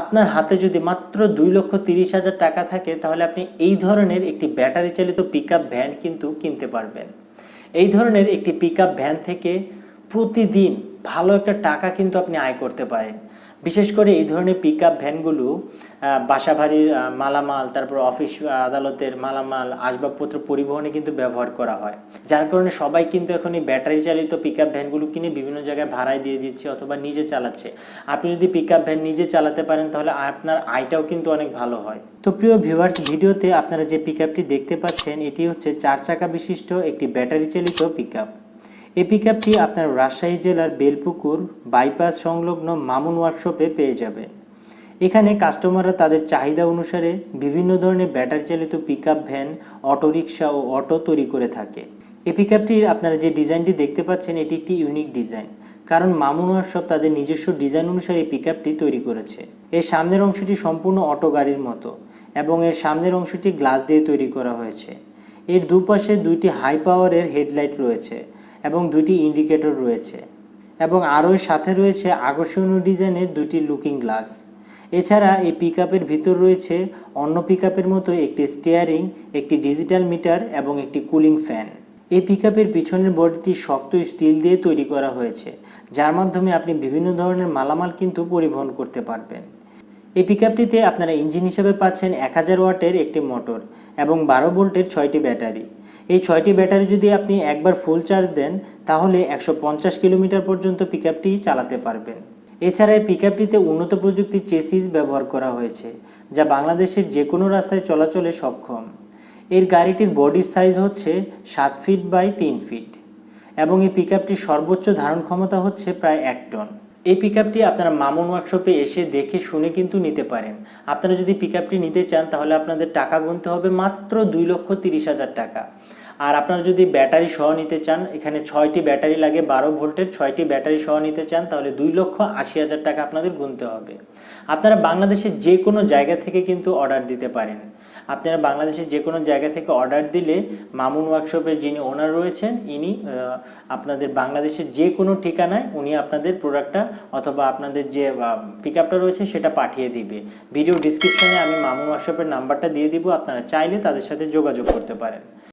আপনার হাতে যদি মাত্র দুই লক্ষ তিরিশ হাজার টাকা থাকে, তাহলে আপনি এই ধরনের একটি ব্যাটারি চালিত পিক ভ্যান কিন্তু কিনতে পারবেন। এই ধরনের একটি পিক ভ্যান থেকে প্রতিদিন ভালো একটা টাকা কিন্তু আপনি আয় করতে পারেন। বিশেষ করে এই ধরনের পিক আপ ভ্যানগুলো বাসাবাড়ির মালামাল, তারপর অফিস আদালতের মালামাল, আসবাবপত্র পরিবহনে কিন্তু ব্যবহার করা হয়। যার কারণে সবাই কিন্তু এখন এই ব্যাটারি চালিত পিক আপ ভ্যানগুলো কিনে বিভিন্ন জায়গায় ভাড়ায় দিয়ে দিচ্ছে অথবা নিজে চালাচ্ছে। আপনি যদি পিক আপ ভ্যান নিজে চালাতে পারেন, তাহলে আপনার আয়টাও কিন্তু অনেক ভালো হয়। তো প্রিয় ভিউয়ার্স ভিডিওতে আপনারা যে পিক দেখতে পাচ্ছেন, এটি হচ্ছে চার চাকা বিশিষ্ট একটি ব্যাটারি চালিত পিক আপ এই পিকআপটি আপনার রাজশাহী জেলার বেলপুকুর বাইপাস সংলগ্ন মামুন ওয়ার্কশপে পেয়ে যাবেন এখানে কাস্টমাররা তাদের চাহিদা অনুসারে বিভিন্ন ধরনের ব্যাটারি চালিত পিকআপ ভ্যান, অটোরিকশা ও অটো তৈরি করে থাকে। এই পিকআপটির আপনারা যে ডিজাইনটি দেখতে পাচ্ছেন, এটি একটি ইউনিক ডিজাইন। কারণ মামুন ওয়ার্কশপ তাদের নিজস্ব ডিজাইন অনুসারে এই পিক আপটি তৈরি করেছে। এর সামনের অংশটি সম্পূর্ণ অটো গাড়ির মতো এবং এর সামনের অংশটি গ্লাস দিয়ে তৈরি করা হয়েছে। এর দুপাশে দুইটি হাই পাওয়ারের হেডলাইট রয়েছে। এবং দুটি ইন্ডিকেটর রয়েছে এবং আরও সাথে রয়েছে আকর্ষণীয় ডিজাইনের দুটি লুকিং গ্লাস এছাড়া এই পিকআপের ভিতর রয়েছে অন্য পিকআপের মতো একটি স্টিয়ারিং একটি ডিজিটাল মিটার এবং একটি কুলিং ফ্যান এই পিকআপের পিছনের বডিটি শক্ত স্টিল দিয়ে তৈরি করা হয়েছে, যার মাধ্যমে আপনি বিভিন্ন ধরনের মালামাল কিন্তু পরিবহন করতে পারবেন। এই পিকআপটিতে আপনারা ইঞ্জিন হিসেবে পাচ্ছেন এক হাজার ওয়াটের একটি মোটর এবং বারো ভোল্টের ছয়টি ব্যাটারি। এই ছয়টি ব্যাটারি যদি আপনি একবার ফুল চার্জ দেন, তাহলে একশো পঞ্চাশ কিলোমিটার পর্যন্ত পিকআপটি চালাতে পারবেন। এছাড়া এই পিকআপটিতে উন্নত প্রযুক্তির চেসিস ব্যবহার করা হয়েছে, যা বাংলাদেশের যে কোনো রাস্তায় চলাচলে সক্ষম। এর গাড়িটির বডির সাইজ হচ্ছে সাত ফিট বাই তিন ফিট এবং এই পিকআপটির সর্বোচ্চ ধারণ ক্ষমতা হচ্ছে প্রায় এক টন এই পিকআপটি আপনারা মামুন ওয়ার্কশপে এসে দেখে শুনে কিন্তু নিতে পারেন। আপনারা যদি পিকআপটি নিতে চান, তাহলে আপনাদের টাকা গুনতে হবে মাত্র দুই লক্ষ তিরিশ হাজার টাকা। আর আপনারা যদি ব্যাটারি সহ নিতে চান, এখানে ছয়টি ব্যাটারি লাগে, বারো ভোল্টের ছয়টি ব্যাটারি সহ নিতে চান, তাহলে দুই লক্ষ আশি হাজার টাকা আপনাদের গুনতে হবে। আপনারা বাংলাদেশের যে কোনো জায়গা থেকে কিন্তু অর্ডার দিতে পারেন। আপনারা বাংলাদেশের যে কোনো জায়গা থেকে অর্ডার দিলে মামুন ওয়ার্কশপের যিনি ওনার রয়েছেন, ইনি আপনাদের বাংলাদেশের যে কোনো ঠিকানায় উনি আপনাদের প্রোডাক্টটা অথবা আপনাদের যে পিক আপটা রয়েছে সেটা পাঠিয়ে দিবে। ভিডিও ডিসক্রিপশনে আমি মামুন ওয়ার্কশপের নাম্বারটা দিয়ে দিব, আপনারা চাইলে তাদের সাথে যোগাযোগ করতে পারেন।